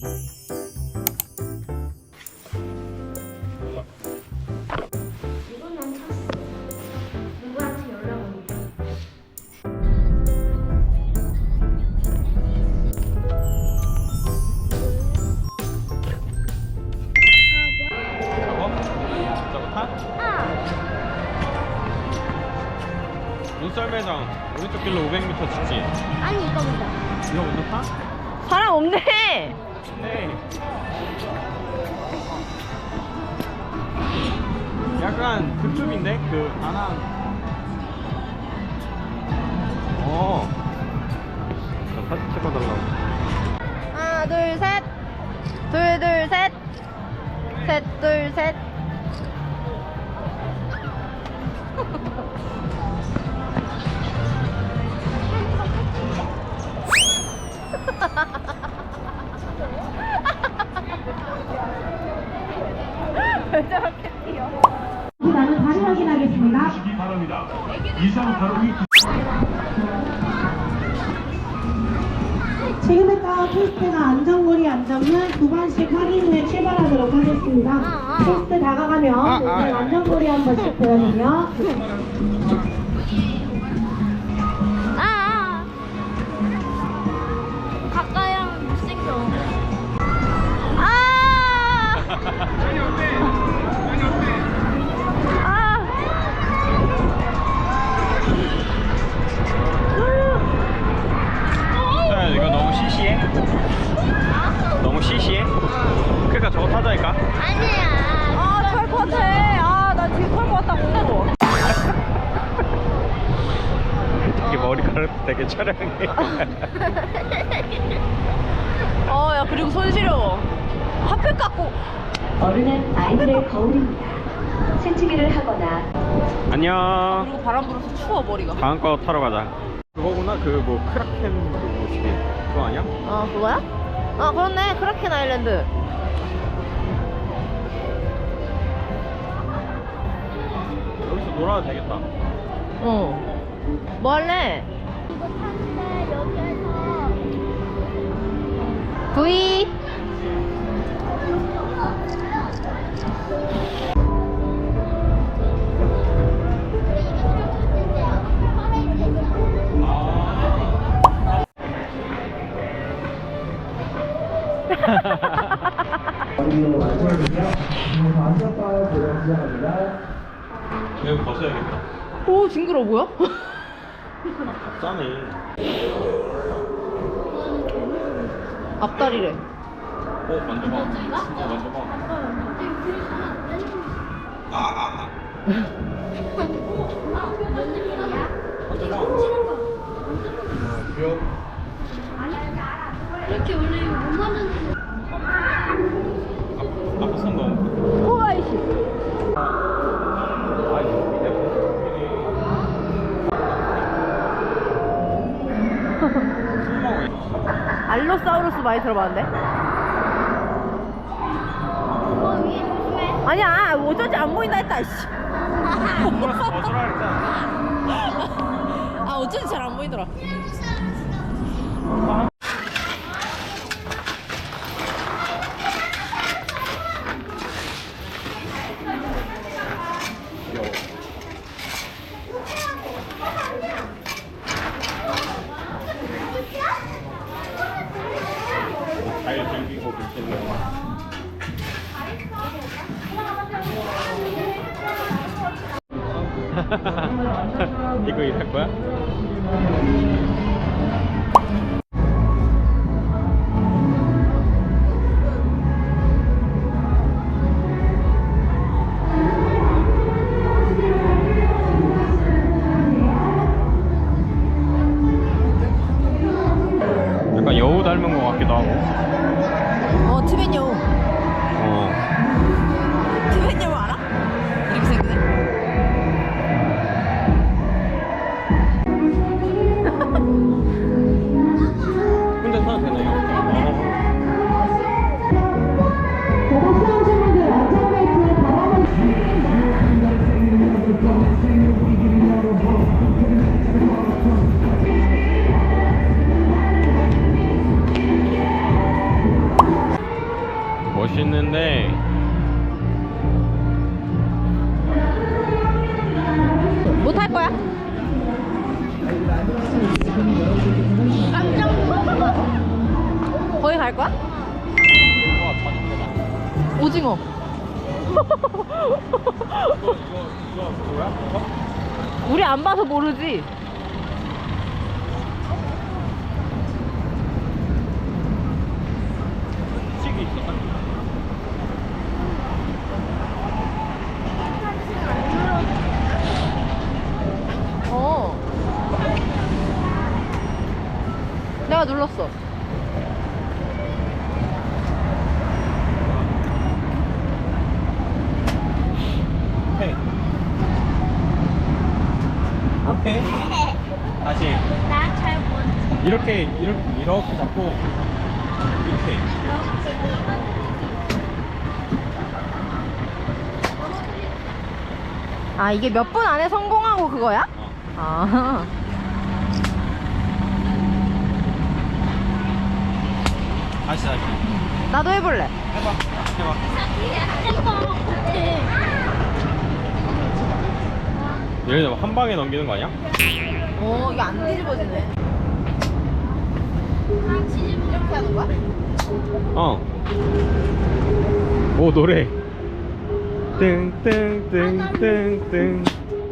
一。 셋, 둘, 셋. 되게 촬영해 어, 야, 그리고 손 시려워. 하필 깎고. 어른은 아이들의 거울입니다. 새치기를 하거나 안녕 그리고 바람 불어서 추워, 머리가. 다음 거 타러 가자 그거구나 그 뭐 크라켄 뭐 시계 그거 아니야? 아, 그거야? 아, 그렇네. 크라켄 아일랜드. 여기서 놀아도 되겠다 어. 뭐 할래? 이거 타는데 여기에서 V. 이거 벗어야겠다 오, 징그러 뭐야? 아 가짜네 앞다리래. 어 만져봐 진짜 만져봐 아, 아, 아. 귀여워 이렇게 원래 못 만드는 거. 아, 아빠 손 넣어 호아이씨. 알로사우루스 많이 들어봤는데? 어 위에 조심해. 아니야, 어쩐지 안 보인다 했다, 씨. 벗으라 그랬잖아 아, 어쩐지 잘 안 보이더라. 잘 이거 아, 이게 몇 분 안에 성공하고 그거야? 어. 아. 다시 다시 나도 해볼래. 해봐 해봐 들면 한 방에 넘기는 거 아니야? 오, 이거 안 뒤집어지네. 이렇게 하는 거야? 어. 오 노래. 땡땡땡땡땡.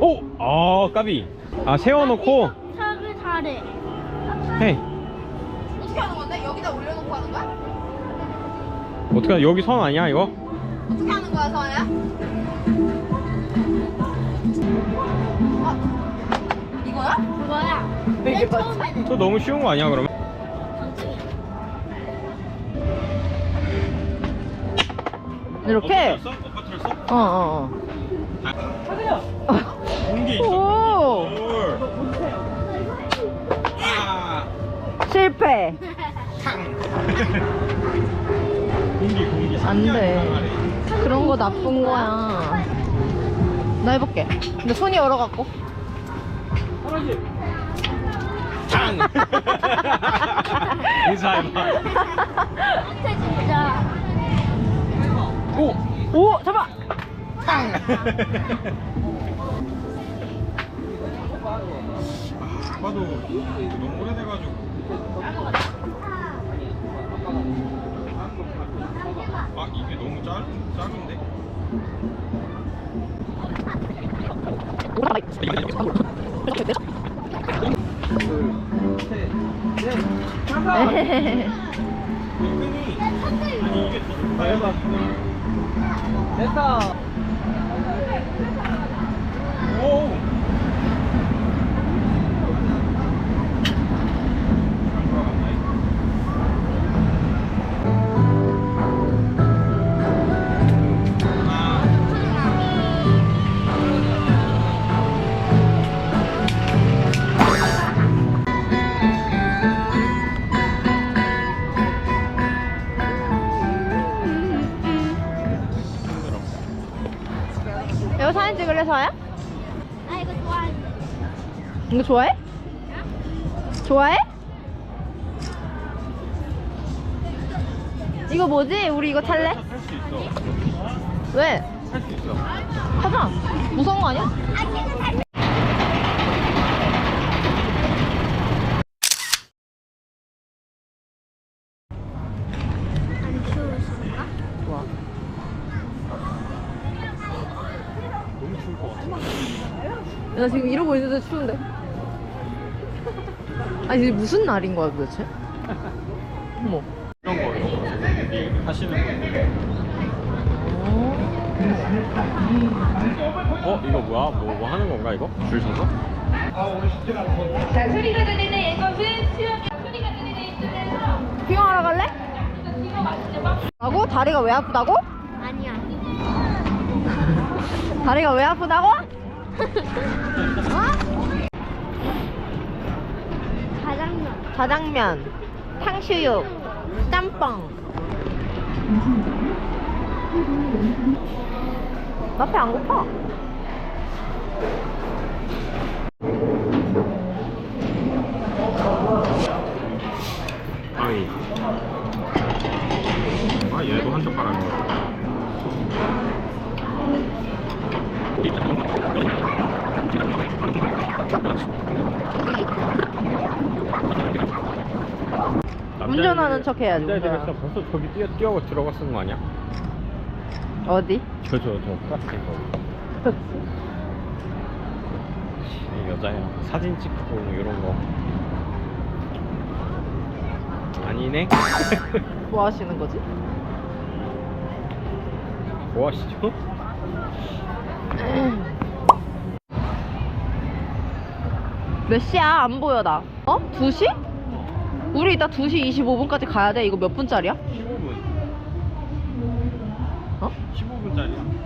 오, 아 까비. 아 세워놓고 차를 잘해. 해. 어떻게 하는 건데? 여기다 올려놓고 하는 거야? 어떻게 하냐? 여기 선 아니야 이거? 어떻게 하는 거야, 서아야? 아, 이거야? 뭐야? 왜 이게 맨 처음에는 또 너무 쉬운 거 아니야 그러면? 이렇게? 엎어뜨렸어? 엎어뜨렸어? 어, 어, 어. 공기 있어. 오. 실패. 공기 공기. 안 돼. 그런 거 나쁜 거야. 나 해볼게. 근데 손이 얼어갖고. 탕. 인사해봐. 진짜. 오. 오, 잡아! 아빠도 너무 오래돼가지고. 아 이게 너무 짧 짧은데? 끈 사진 찍을래, 서아야? 나 이거 좋아해. 이거 좋아해? 좋아해? 이거 뭐지? 우리 이거 탈래? 탈수 있어. 왜? 탈수 있어. 타자. 무서운 거 아니야? 안 추우신가? 좋아. 너무 추울 것 같아. 나 지금 이러고 있는데 추운데. 아니 이게 무슨 날인 거야 도대체? 어머. 이런 거거 하시는 분들. 어 이거 뭐야? 뭐, 뭐 하는 건가 이거? 줄 서서? 자, 소리가 들리는 이것은 수영이 소리가 들리는 이쪽에서 피경하러 갈래? 라고? 다리가 왜 아프다고? 아니야. 다리가 왜 아프다고? 어? 자장면. 자장면, 탕수육, 짬뽕. 나배안 고파. 아니. 젓가락인가? 얘도 한 젓가락인가? 운전하는 척 해야지, 남자애들 운전하는 있어 벌써 저기 뛰어 뛰어 쓰는 거 아니야? 어디? 저저저 카트 거. 이 여자야 사진 찍고 뭐 이런 거 아니네 뭐 하시는 거지? 뭐 하시죠? 몇 시야? 안 보여 나. 어? 2시? 우리 이따 2시 25분까지 가야 돼. 이거 몇 분짜리야? 15분 어? 15분짜리야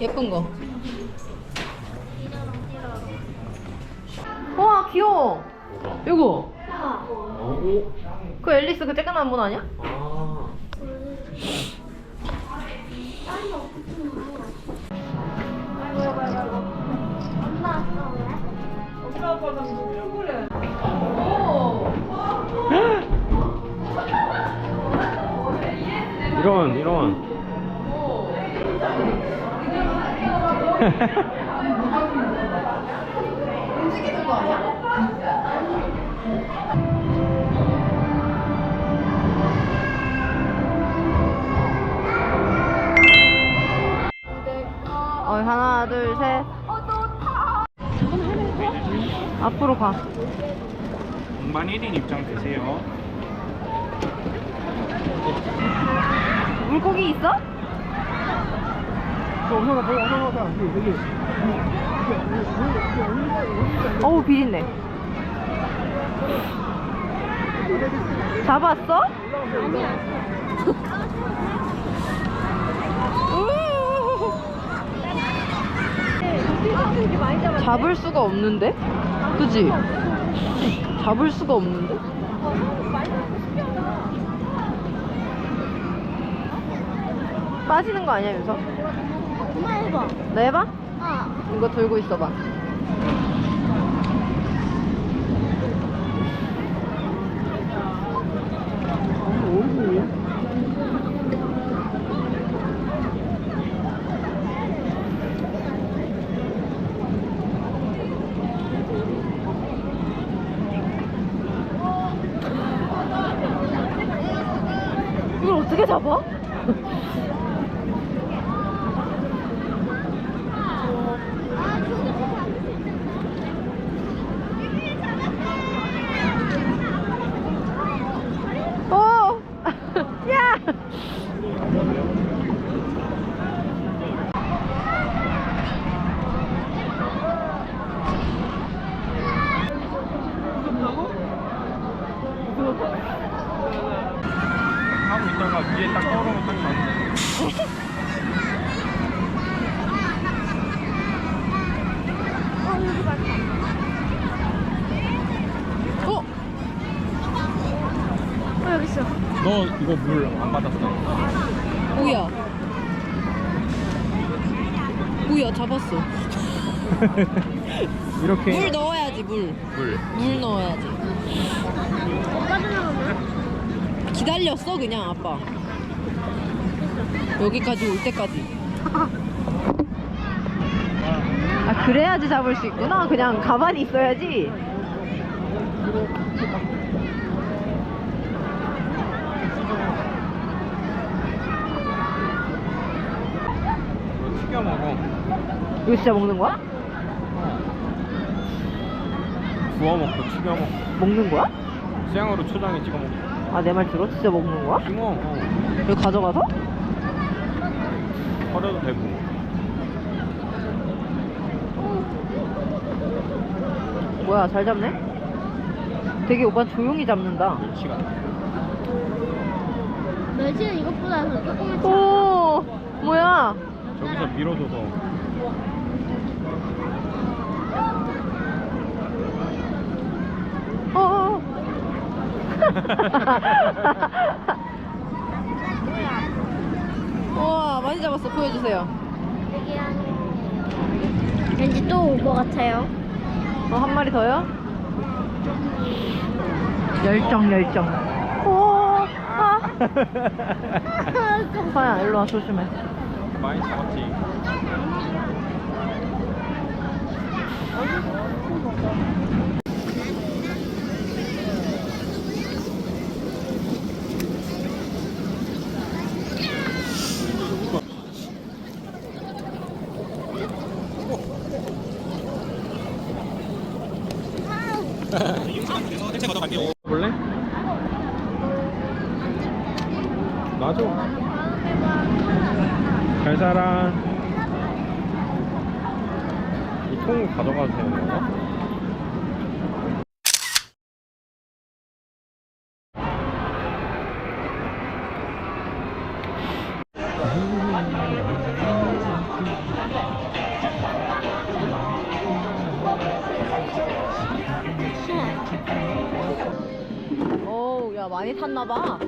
예쁜 거. 와 귀여워. 이거. 오. 그 앨리스 그 쬐끈한 분 아니야? 아. 이런 이런 움직이는 거 아니야? 어, 하나, 둘, 셋. 앞으로 가. 공반 1인 입장 되세요 물고기 있어? 어우 비린내. 잡았어? 잡을 수가 없는데? 그지? 잡을 수가 없는데? 빠지는 거 아니야, 윤서? 해봐. 나 해봐? 어. 이거 들고 있어봐. 이걸 어떻게 잡아? 오! 야! 하고 있다가 위에 딱 떨어오면 딱 잡는 어? 어, 여기 있어. 너 이거 물 안 받았어 뭐야? 뭐야, 잡았어. 이렇게 물 넣어야지, 물. 물 물 넣어야지. 기다렸어, 그냥 아빠. 여기까지 올 때까지. 아, 그래야지 잡을 수 있구나. 그냥 가만히 있어야지. 이거 튀겨 먹어 이거 진짜 먹는 거야? 구워 먹고 튀겨 먹고 먹는 거야? 생으로 초장에 찍어 먹고 아, 내 말 들어? 진짜 먹는 거야? 튀어 어. 여기 가져가서? 버려도 되고. 뭐야, 잘 잡네? 되게 오빠 조용히 잡는다. 멸치는 이것보다 더 조금 오, 뭐야? 저기서 밀어줘서. 어. 우와, 많이 잡았어. 보여주세요. 왠지 또 올 것 같아요. 어, 한 마리 더요? 열정, 열정. 오, 아. 서야, 일로 와, 조심해. 많이 잡았지. 야, 많이 탔나봐.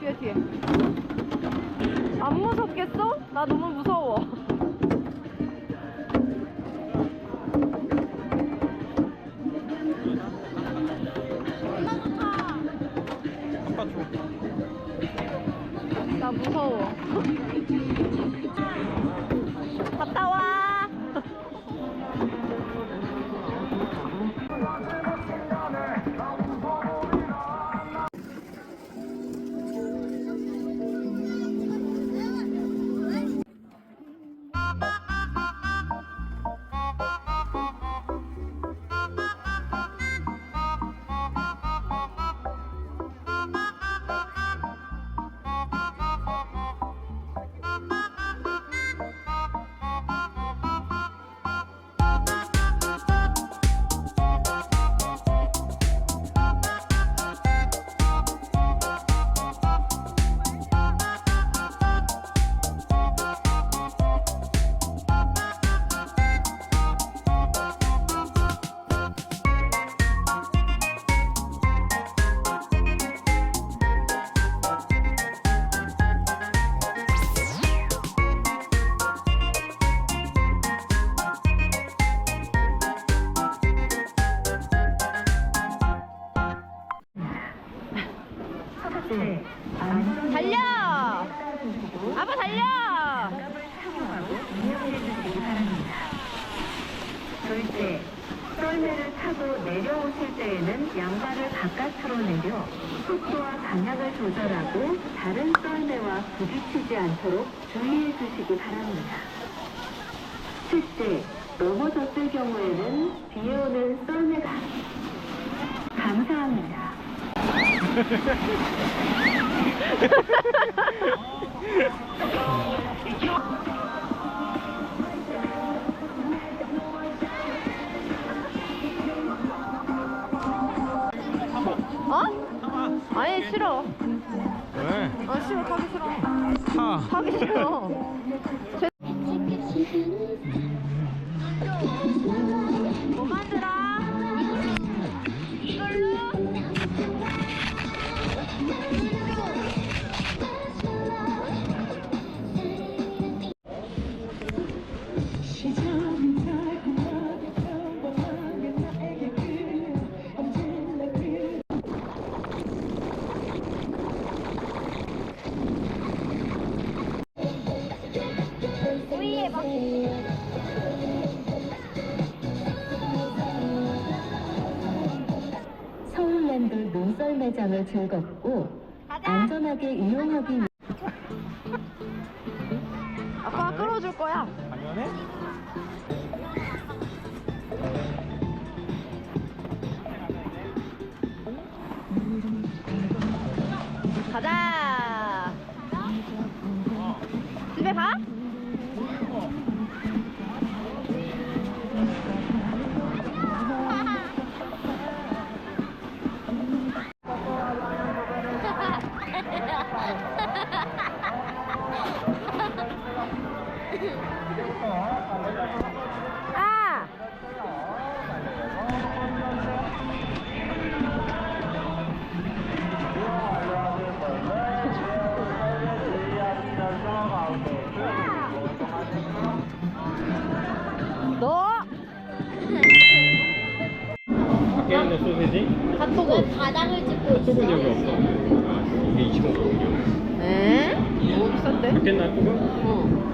뒤에, 뒤에. 안 무섭겠어? 나 너무 무서워. 나 무서워. Ha, ha, ha. 논썰매장을 즐겁고 안전하게 이용하기 위해 핫도그? 어.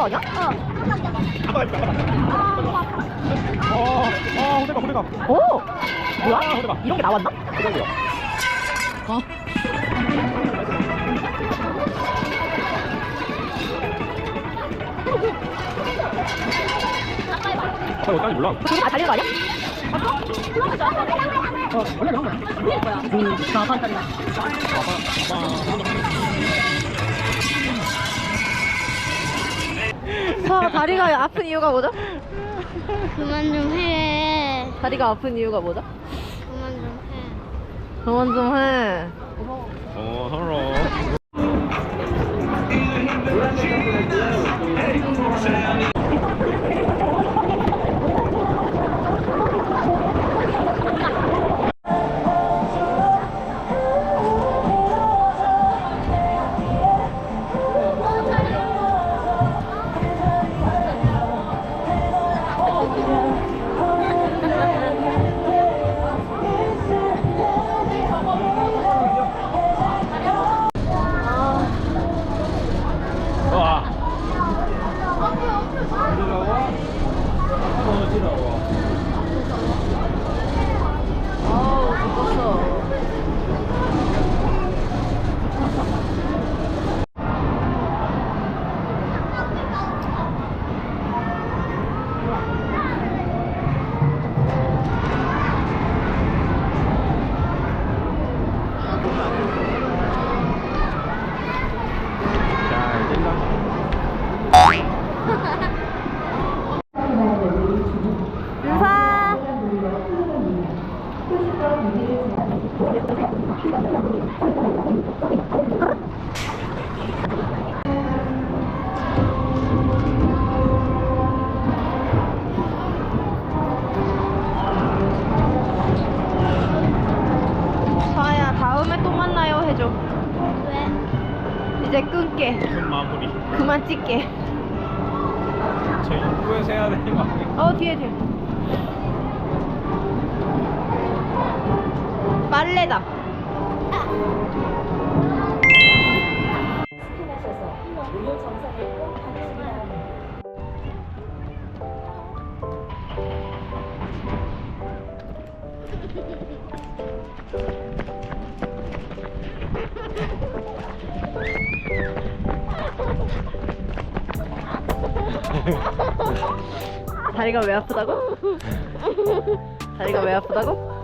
그거 아니야? 어. 어, 어, 호대가, 호대가. 오! 뭐야? 아, 호대가. 이런 게 나왔나? 호대가요. 어. 아, 어디까지 몰라. 저기 다 달리는 거 아니야? 어, 원래 나온 거야. 음, 자, 반짝이다. 사, 다리가 아픈 이유가 뭐죠? 그만 좀 해. 다리가 아픈 이유가 뭐죠? 그만 좀 해. 그만 좀 해. 어, 서로. 해줘. 왜? 이제 끊게. 무슨 마무리? 그만 찍게. 저 입구에서 해야 되는 거 아니야? 어, 뒤에, 뒤에. 빨래다. 다리가 왜 아프다고? 다리가 왜 아프다고?